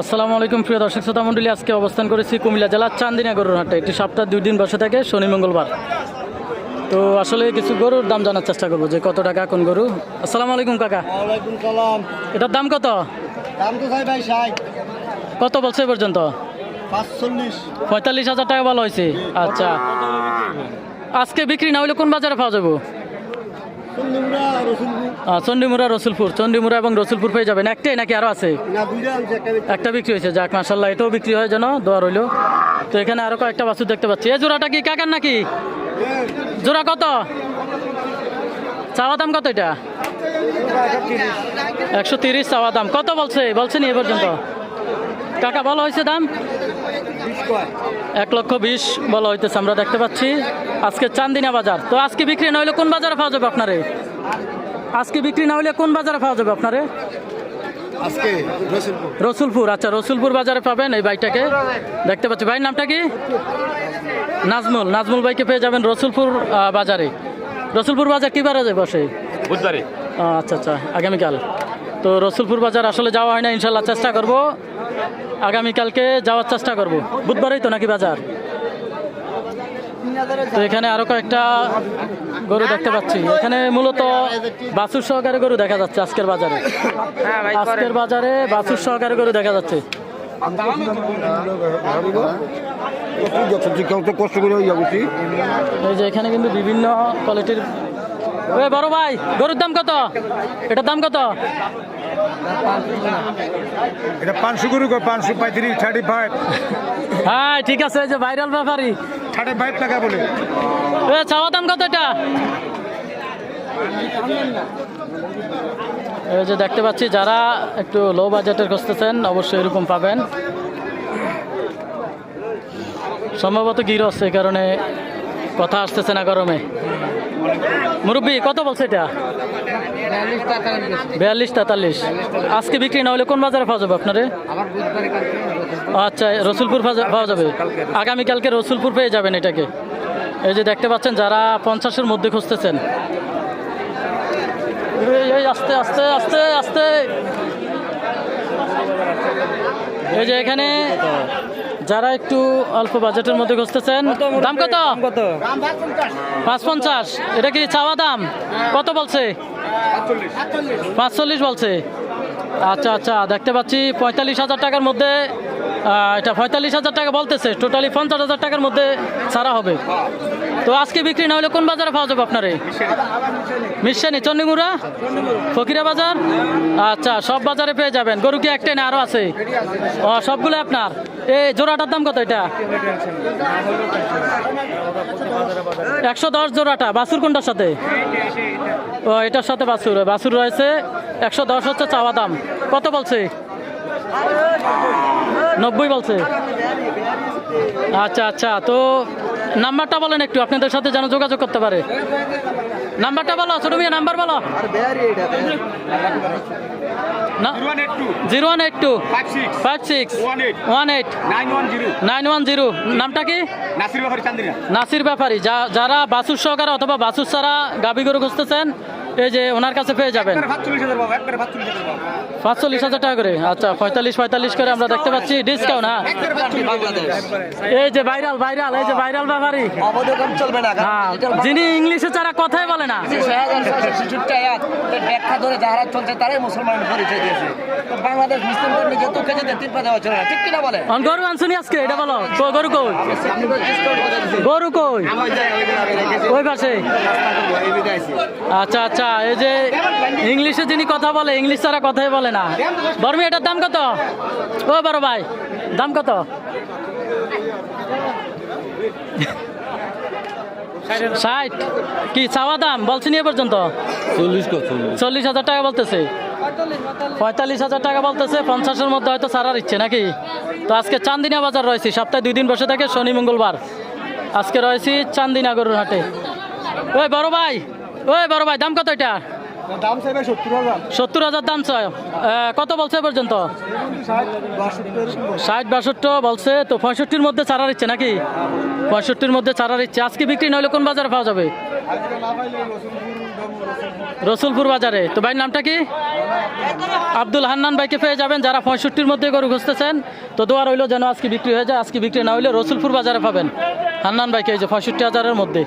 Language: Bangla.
আসসালামু আলাইকুম প্রিয় দর্শক শ্রোতা মণ্ডলী আজকে অবস্থান করেছি কুমিল্লা জেলার চান্দিনা গরুর হাটে। একটি সপ্তাহ দুই দিন বসে থাকে শনি মঙ্গলবার। তো আসলে কিছু গরুর দাম জানার চেষ্টা করব যে কত টাকা কোন গরু। আসসালামু আলাইকুম কাকা। এটার দাম কত? কত বলছে পর্যন্ত? পঁয়তাল্লিশ হাজার টাকা ভালো হয়েছে। আচ্ছা। আজকে বিক্রি না হলে কোন বাজারে পাওয়া যাব? চন্দ্রমুড়া রসুলপুর। চণ্ডীমুড়া এবং রসুলপুর পেয়ে যাবেন। একটাই নাকি আরও আছে? একটা বিক্রি। হয়েছে। যাক মাসাল্লাহ এটাও বিক্রি হয় যেন দোয়া রইল। তো এখানে আরও কয়েকটা বাছুর দেখতে পাচ্ছি। এই জোড়াটা কি কাকার নাকি? জোড়া কত? চাওয়া দাম কত এটা? একশো তিরিশ চাওয়া দাম। কত বলছে? বলছে নি এ পর্যন্ত। কাকা বলা হয়েছে দাম? এক লক্ষ বিশ বলা হইতেছে আমরা দেখতে পাচ্ছি। আজকে চান্দিনা বাজার। তো আজকে বিক্রি না হলে কোন বাজারে পাওয়া যাবে আপনারে? আজকে বিক্রি না হলে কোন বাজারে পাওয়া যাবে আপনারে? আজকে রসুলপুর। রসুলপুর আচ্ছা রসুলপুর বাজারে পাবেন এই বাইকটাকে। দেখতে পাচ্ছি। ভাইয়ের নামটা কি? নাজমুল। নাজমুল ভাইকে পেয়ে যাবেন রসুলপুর বাজারে। রসুলপুর বাজার কি বারে বসে বুধবারে। আচ্ছা আচ্ছা আগামীকাল। তো রসুলপুর বাজার আসলে যাওয়া হয় না ইনশাল্লাহ চেষ্টা করব। আগামীকালকে যাওয়ার চেষ্টা করব। বুধবারেই তো নাকি বাজার? তো এখানে আরও কয়েকটা গরু দেখতে পাচ্ছি। এখানে মূলত বাছুর সহকারে গরু দেখা যাচ্ছে আজকের বাজারে। আজকের বাজারে বাছুর সহকারে গরু দেখা যাচ্ছে। এই যে এখানে কিন্তু বিভিন্ন কোয়ালিটির ওই বড় ভাই গরুর দাম কত? এটার দাম কত? এটা পাঁচশো গরু পাঁচশো পঁয়ত্রিশ থার্টি ফাইভ হ্যাঁ ঠিক আছে এই যে ভাইরাল ব্যাপারই ফাইভ টাকা বলে। চাওয়া দাম কত এটা? যে দেখতে পাচ্ছি, যারা একটু লো বাজেটের খুঁজতেছেন, অবশ্যই এরকম পাবেন। সম্ভবত গিরস, এই কারণে কথা আসতেছে না গরমে। মুরব্বী, কত বলছে এটা? বিয়াল্লিশ তেতাল্লিশ। আজকে বিক্রি না হলে কোন বাজারে পাওয়া যাবে আপনারে? আচ্ছা রসুলপুর পাওয়া- যাবে আগামীকালকে রসুলপুর পেয়ে যাবেন এটাকে। এই যে দেখতে পাচ্ছেন, যারা পঞ্চাশের মধ্যে খুঁজতেছেন। আস্তে আস্তে আস্তে আস্তে। এই যে এখানে যারা একটু অল্প বাজেটের মধ্যে খুঁজতেছেন দাম কত? পাঁচ পঞ্চাশ। এটা কি চাওয়া দাম? কত বলছে? পাঁচচল্লিশ বলছে। আচ্ছা আচ্ছা দেখতে পাচ্ছি পঁয়তাল্লিশ হাজার টাকার মধ্যে এটা পঁয়তাল্লিশ হাজার টাকা বলতেছে টোটালি পঞ্চাশ হাজার টাকার মধ্যে ছাড়া হবে। তো আজকে বিক্রি না হলে কোন বাজারে পাওয়া যাবে আপনারে? মিশানি চন্ডিমুড়া? ফকিরা বাজার আচ্ছা সব বাজারে পেয়ে যাবেন। গরু কি একটাই না আরও আছে? ও সবগুলো আপনার? এই জোড়াটার দাম কত এটা? একশো দশ জোড়াটা, বাছুর কোনটার সাথে? ও, এটার সাথে বাসুর বাসুর রয়েছে, একশো দশ হচ্ছে চাওয়া দাম। কত বলছে? নব্বই বলছে। আচ্ছা আচ্ছা তো নাম্বারটা বলেন একটু আপনাদের সাথে যেন যোগাযোগ করতে পারে। নাম্বারটা বলো ছোট মিয়া নাম্বার বলো। Zero one eight two. Five six. One eight. Nine one zero. Nine one zero. নামটা কি? নাসির ব্যাপারী যা যারা বাসুর সহকারে অথবা বাসুর ছাড়া গাবি গরু খুঁজতেছেন এই যে ওনার কাছে পেয়ে যাবেন। পাঁচচল্লিশ হাজার টাকা করে। আচ্ছা পঁয়তাল্লিশ পঁয়তাল্লিশ করে আমরা দেখতে পাচ্ছি। ডিসকাউন্ট হ্যাঁ। এই যে ভাইরাল ভাইরাল এই যে ভাইরাল ব্যাপারী। অবদোকান চলবে না হ্যাঁ যিনি ইংলিশে ছাড়া কথাই বলে না। ব্যাখ্যা ধরে যারা চলছে তারাই মুসলমানের পরিচয় দিয়েছে। বাংলাদেশ মুসলিমদের নিজে তো খেতে তিন পা দেওয়া চলে না ঠিক কিনা বলে? গরু আনছুনি আজকে? এটা বলো। গরু কই? গরু কই? ওই পাশে। আচ্ছা আচ্ছা। এই যে ইংলিশে যিনি কথা বলে ইংলিশ ছাড়া কথাই বলে না। বর্মি এটার দাম কত? ও বড় ভাই দাম কত? ষাট। কি চাওয়া দাম? বলছি নিয়ে পর্যন্ত? চল্লিশ হাজার টাকা বলতেছে। পঁয়তাল্লিশ হাজার টাকা বলতেছে পঞ্চাশের মধ্যে হয়তো ছাড়ার ইচ্ছে নাকি? তো আজকে চান্দিনা বাজার রয়েছি সপ্তাহে দুই দিন বসে থাকে শনি মঙ্গলবার। আজকে রয়েছি চান্দিনা গরুর হাটে। ওই বড় ভাই ওই বড় ভাই দাম কত এটা? দাম চাইবে সত্তর হাজার। সত্তর হাজার দাম চাই। কত বলছে এ পর্যন্ত? ষাট বাষট্টি বলছে তো পঁয়ষট্টির মধ্যে ছাড়ার ইচ্ছে নাকি? পঁয়ষট্টির মধ্যে ছাড়ার ইচ্ছে আজকে বিক্রি নইলে কোন বাজারে পাওয়া যাবে? রসুলপুর বাজারে। তো ভাইয়ের নামটা কি? আব্দুল হান্নান ভাইকে পেয়ে যাবেন যারা পঁয়ষট্টির মধ্যে গরু খুঁজতেছেন। তো দোয়া রইল যেন আজকে বিক্রি হয়ে যায়। আজকে বিক্রি না হইলে রসুলপুর বাজারে পাবেন। হান্নান ভাইকে এই যে পঁয়ষট্টি হাজারের মধ্যে।